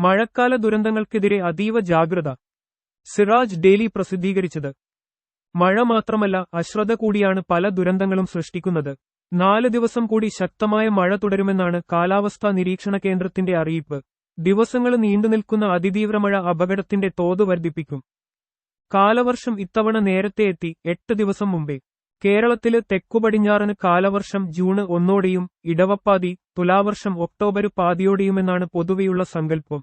മഴക്കാല ദുരന്തങ്ങൾക്കെതിരെ അതീവ ജാഗ്രത. സിറാജ് ഡെയിലി പ്രസിദ്ധീകരിച്ചത്. മഴ മാത്രമല്ല അശ്രദ്ധ കൂടിയാണ് പല ദുരന്തങ്ങളും സൃഷ്ടിക്കുന്നത്. നാല് ദിവസം കൂടി ശക്തമായ മഴ തുടരുമെന്നാണ് കാലാവസ്ഥാ നിരീക്ഷണ കേന്ദ്രത്തിന്റെ അറിയിപ്പ്. ദിവസങ്ങൾ നീണ്ടുനിൽക്കുന്ന അതിതീവ്ര മഴ അപകടത്തിന്റെ തോത് വർദ്ധിപ്പിക്കും. കാലവർഷം ഇത്തവണ നേരത്തെ എത്തി എട്ട് ദിവസം മുമ്പേ. കേരളത്തിൽ തെക്കുപടിഞ്ഞാറിന് കാലവർഷം ജൂണ് ഒന്നോടെയും ഇടവപ്പാതി തുലാവർഷം ഒക്ടോബർ പാതിയോടെയുമെന്നാണ് പൊതുവെയുള്ള സങ്കല്പം.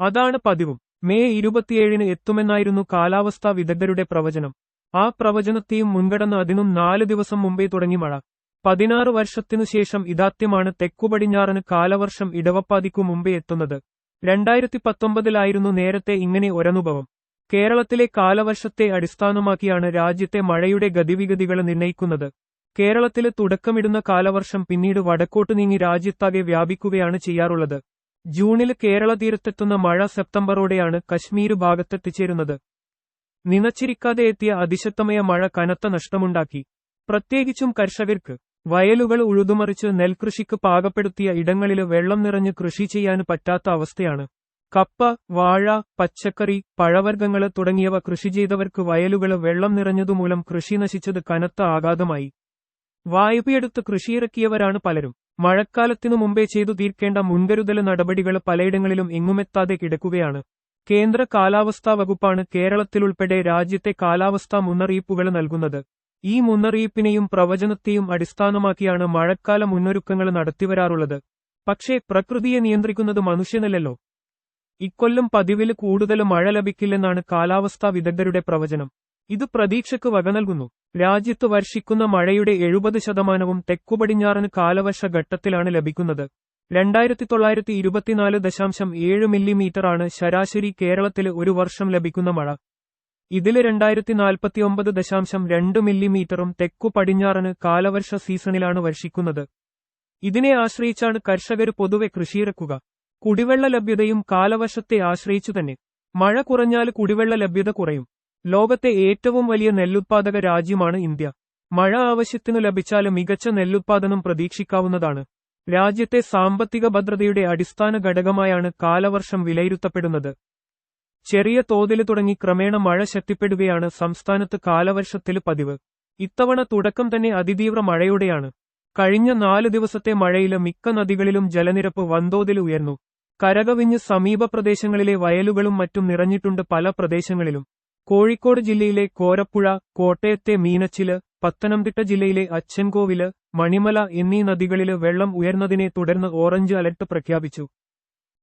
അതാണ് പതിവും. മെയ് ഇരുപത്തിയേഴിന് എത്തുമെന്നായിരുന്നു കാലാവസ്ഥാ വിദഗ്ധരുടെ പ്രവചനം. ആ പ്രവചനത്തെയും മുൻകടന്ന് അതിനും നാല് ദിവസം മുമ്പേ തുടങ്ങി മഴ. പതിനാറ് വർഷത്തിനു ശേഷം ഇതാത്യമാണ് തെക്കുപടിഞ്ഞാറന് കാലവർഷം ഇടവപ്പാതിക്കു മുമ്പേ എത്തുന്നത്. രണ്ടായിരത്തി പത്തൊമ്പതിലായിരുന്നു നേരത്തെ ഇങ്ങനെ ഒരനുഭവം. കേരളത്തിലെ കാലവർഷത്തെ അടിസ്ഥാനമാക്കിയാണ് രാജ്യത്തെ മഴയുടെ ഗതിവിഗതികൾ നിർണയിക്കുന്നത് കേരളത്തിലെ തുടക്കമിടുന്ന കാലവർഷം പിന്നീട് വടക്കോട്ട് നീങ്ങി രാജ്യത്താകെ വ്യാപിക്കുകയാണ് ചെയ്യാറുള്ളത്. ജൂണിൽ കേരള തീരത്തെത്തുന്ന മഴ സെപ്റ്റംബറോടെയാണ് കശ്മീർ ഭാഗത്തെത്തിച്ചേരുന്നത്. നിനച്ചിരിക്കാതെ എത്തിയ അതിശക്തമായ മഴ കനത്ത നഷ്ടമുണ്ടാക്കി. പ്രത്യേകിച്ചും കർഷകർക്ക്. വയലുകൾ ഉഴുതുമറിച്ച് നെൽകൃഷിക്ക് പാകപ്പെടുത്തിയ ഇടങ്ങളിൽ വെള്ളം നിറഞ്ഞ് കൃഷി ചെയ്യാൻ പറ്റാത്ത അവസ്ഥയാണ്. കപ്പ വാഴ പച്ചക്കറി പഴവർഗങ്ങൾ തുടങ്ങിയവ കൃഷി ചെയ്തവർക്ക് വയലുകൾ വെള്ളം നിറഞ്ഞതുമൂലം കൃഷി നശിച്ചത് കനത്ത ആഘാതമായി. വായ്പയെടുത്ത് കൃഷിയിറക്കിയവരാണ് പലരും. മഴക്കാലത്തിനു മുമ്പേ ചെയ്തു തീർക്കേണ്ട മുൻകരുതൽ നടപടികൾ പലയിടങ്ങളിലും എങ്ങുമെത്താതെ കിടക്കുകയാണ്. കേന്ദ്ര കാലാവസ്ഥാ വകുപ്പാണ് കേരളത്തിലുൾപ്പെടെ രാജ്യത്തെ കാലാവസ്ഥാ മുന്നറിയിപ്പുകൾ നൽകുന്നത്. ഈ മുന്നറിയിപ്പിനെയും പ്രവചനത്തെയും അടിസ്ഥാനമാക്കിയാണ് മഴക്കാല മുന്നൊരുക്കങ്ങൾ നടത്തിവരാറുള്ളത്. പക്ഷേ പ്രകൃതിയെ നിയന്ത്രിക്കുന്നത് മനുഷ്യനല്ലല്ലോ. ഇക്കൊല്ലം പതിവിൽ കൂടുതൽ മഴ ലഭിക്കില്ലെന്നാണ് കാലാവസ്ഥാ വിദഗ്ധരുടെ പ്രവചനം. ഇത് പ്രതീക്ഷയ്ക്ക് വക നൽകുന്നു. രാജ്യത്ത് വർഷിക്കുന്ന മഴയുടെ എഴുപത് ശതമാനവും തെക്കുപടിഞ്ഞാറന് കാലവർഷ ഘട്ടത്തിലാണ് ലഭിക്കുന്നത്. രണ്ടായിരത്തി തൊള്ളായിരത്തി ഇരുപത്തിനാല് ദശാംശം ഏഴ് മില്ലിമീറ്ററാണ് ശരാശരി കേരളത്തിൽ ഒരു വർഷം ലഭിക്കുന്ന മഴ. ഇതിൽ രണ്ടായിരത്തി നാൽപ്പത്തിയൊമ്പത് ദശാംശം രണ്ട് മില്ലിമീറ്ററും തെക്കു പടിഞ്ഞാറന് കാലവർഷ സീസണിലാണ് വർഷിക്കുന്നത്. ഇതിനെ ആശ്രയിച്ചാണ് കർഷകർ പൊതുവെ കൃഷിയിറക്കുക. കുടിവെള്ള ലഭ്യതയും കാലവർഷത്തെ ആശ്രയിച്ചു തന്നെ മഴ കുറഞ്ഞാൽ കുടിവെള്ള ലഭ്യത കുറയും. ലോകത്തെ ഏറ്റവും വലിയ നെല്ലുത്പാദക രാജ്യമാണ് ഇന്ത്യ. മഴ ആവശ്യത്തിനു ലഭിച്ചാൽ മികച്ച നെല്ലുത്പാദനം പ്രതീക്ഷിക്കാവുന്നതാണ്. രാജ്യത്തെ സാമ്പത്തിക ഭദ്രതയുടെ അടിസ്ഥാന ഘടകമായാണ് കാലവർഷം വിലയിരുത്തപ്പെടുന്നത്. ചെറിയ തോതിൽ തുടങ്ങി ക്രമേണ മഴ ശക്തിപ്പെടുകയാണ് സംസ്ഥാനത്ത് കാലവർഷത്തിൽ പതിവ്. ഇത്തവണ തുടക്കം തന്നെ അതിതീവ്ര മഴയോടെയാണ്. കഴിഞ്ഞ നാല് ദിവസത്തെ മഴയിലെ മിക്ക നദികളിലും ജലനിരപ്പ് വൻതോതിൽ ഉയർന്നു. കരകവിഞ്ഞ് സമീപ പ്രദേശങ്ങളിലെ വയലുകളും മറ്റും നിറഞ്ഞിട്ടുണ്ട് പല പ്രദേശങ്ങളിലും. കോഴിക്കോട് ജില്ലയിലെ കോരപ്പുഴ കോട്ടയത്തെ മീനച്ചിൽ പത്തനംതിട്ട ജില്ലയിലെ അച്ചൻകോവിൽ മണിമല എന്നീ നദികളിൽ വെള്ളം ഉയർന്നതിനെ തുടർന്ന് ഓറഞ്ച് അലർട്ട് പ്രഖ്യാപിച്ചു.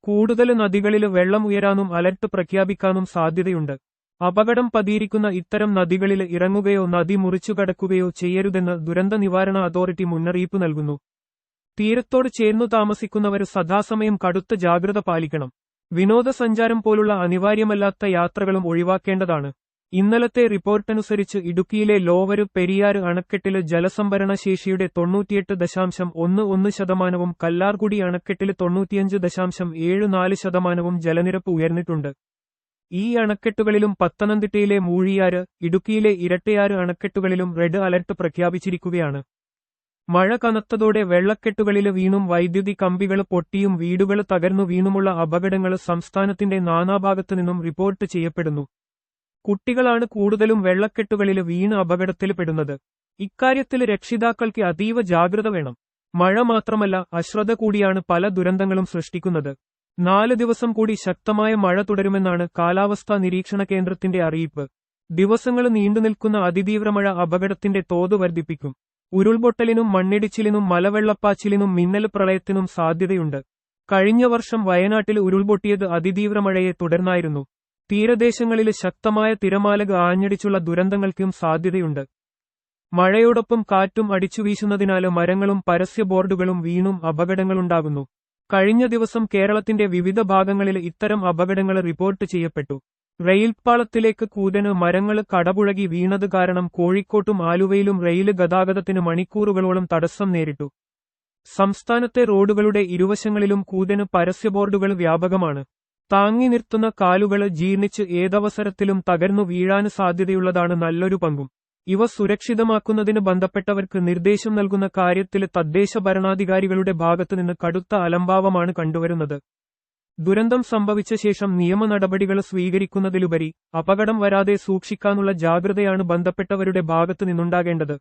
കൂടുതൽ നദികളിൽ വെള്ളം ഉയരാനും അലർട്ട് പ്രഖ്യാപിക്കാനും സാധ്യതയുണ്ട്. അപകടം പതിയിരിക്കുന്ന ഇത്തരം നദികളിൽ ഇറങ്ങുകയോ നദി മുറിച്ചു കടക്കുകയോ ചെയ്യരുതെന്ന് ദുരന്ത നിവാരണ അതോറിറ്റി മുന്നറിയിപ്പ് നൽകുന്നു. തീരത്തോട് ചേർന്നു താമസിക്കുന്നവർ സദാസമയം കടുത്ത ജാഗ്രത പാലിക്കണം. വിനോദസഞ്ചാരം പോലുള്ള അനിവാര്യമല്ലാത്ത യാത്രകളും ഒഴിവാക്കേണ്ടതാണ്. ഇന്നലത്തെ റിപ്പോർട്ടനുസരിച്ച് ഇടുക്കിയിലെ ലോവര് പെരിയാർ അണക്കെട്ടിൽ ജലസംഭരണ ശേഷിയുടെ തൊണ്ണൂറ്റിയെട്ട് ദശാംശം ഒന്ന് ഒന്ന് ശതമാനവും കല്ലാർകുടി അണക്കെട്ടിൽ തൊണ്ണൂറ്റിയഞ്ച് ദശാംശം ഏഴ് നാല് ശതമാനവും ജലനിരപ്പ് ഉയർന്നിട്ടുണ്ട്. ഈ അണക്കെട്ടുകളിലും പത്തനംതിട്ടയിലെ മൂഴിയാറ് ഇടുക്കിയിലെ ഇരട്ടയാറ് അണക്കെട്ടുകളിലും റെഡ് അലർട്ട് പ്രഖ്യാപിച്ചിരിക്കുകയാണ്. മഴ കനത്തതോടെ വെള്ളക്കെട്ടുകളിൽ വീണും വൈദ്യുതി കമ്പികൾ പൊട്ടിയും വീടുകൾ തകർന്നു വീണുമുള്ള അപകടങ്ങൾ സംസ്ഥാനത്തിന്റെ നാനാഭാഗത്തു നിന്നും റിപ്പോർട്ട് ചെയ്യപ്പെടുന്നു. കുട്ടികളാണ് കൂടുതലും വെള്ളക്കെട്ടുകളിൽ വീണ് അപകടത്തിൽപ്പെടുന്നത് ഇക്കാര്യത്തിൽ രക്ഷിതാക്കൾക്ക് അതീവ ജാഗ്രത വേണം. മഴ മാത്രമല്ല അശ്രദ്ധ കൂടിയാണ് പല ദുരന്തങ്ങളും സൃഷ്ടിക്കുന്നത്. നാല് ദിവസം കൂടി ശക്തമായ മഴ തുടരുമെന്നാണ് കാലാവസ്ഥാ നിരീക്ഷണ കേന്ദ്രത്തിന്റെ അറിയിപ്പ്. ദിവസങ്ങൾ നീണ്ടുനിൽക്കുന്ന അതിതീവ്ര മഴ അപകടത്തിന്റെ തോത് വർദ്ധിപ്പിക്കും. ഉരുൾപൊട്ടലിനും മണ്ണിടിച്ചിലിനും മലവെള്ളപ്പാച്ചിലിനും മിന്നൽ പ്രളയത്തിനും സാധ്യതയുണ്ട്. കഴിഞ്ഞ വർഷം വയനാട്ടിൽ ഉരുൾപൊട്ടിയത് അതിതീവ്ര മഴയെ തുടർന്നായിരുന്നു. തീരദേശങ്ങളിൽ ശക്തമായ തിരമാലക ആഞ്ഞടിച്ചുള്ള ദുരന്തങ്ങൾക്കും സാധ്യതയുണ്ട്. മഴയോടൊപ്പം കാറ്റും അടിച്ചുവീശുന്നതിനാല് മരങ്ങളും പരസ്യ ബോർഡുകളും വീണും അപകടങ്ങളുണ്ടാകുന്നു. കഴിഞ്ഞ ദിവസം കേരളത്തിന്റെ വിവിധ ഭാഗങ്ങളിൽ ഇത്തരം അപകടങ്ങൾ റിപ്പോർട്ട് ചെയ്യപ്പെട്ടു. റെയിൽപാളത്തിലേക്ക് കൂതന് മരങ്ങൾ കടപുഴകി വീണത് കാരണം കോഴിക്കോട്ടും ആലുവയിലും റെയിൽ ഗതാഗതത്തിന് മണിക്കൂറുകളോളം തടസ്സം നേരിട്ടു. സംസ്ഥാനത്തെ റോഡുകളുടെ ഇരുവശങ്ങളിലും കൂതന് പരസ്യ ബോർഡുകൾ വ്യാപകമാണ്. താങ്ങി നിർത്തുന്ന കാലുകൾ ജീർണിച്ച് ഏതവസരത്തിലും തകർന്നു വീഴാൻ സാധ്യതയുള്ളതാണ് നല്ലൊരു പങ്കും. ഇവ സുരക്ഷിതമാക്കുന്നതിന് ബന്ധപ്പെട്ടവർക്ക് നിർദ്ദേശം നൽകുന്ന കാര്യത്തിൽ തദ്ദേശ ഭരണാധികാരികളുടെ ഭാഗത്തുനിന്ന് കടുത്ത അലംഭാവമാണ് കണ്ടുവരുന്നത്. ദുരന്തം സംഭവിച്ച ശേഷം നിയമ നടപടികൾ സ്വീകരിക്കുന്നതിലുപരി അപകടം വരാതെ സൂക്ഷിക്കാനുള്ള ജാഗ്രതയാണ് ബന്ധപ്പെട്ടവരുടെ ഭാഗത്തു നിന്നുണ്ടാകേണ്ടത്.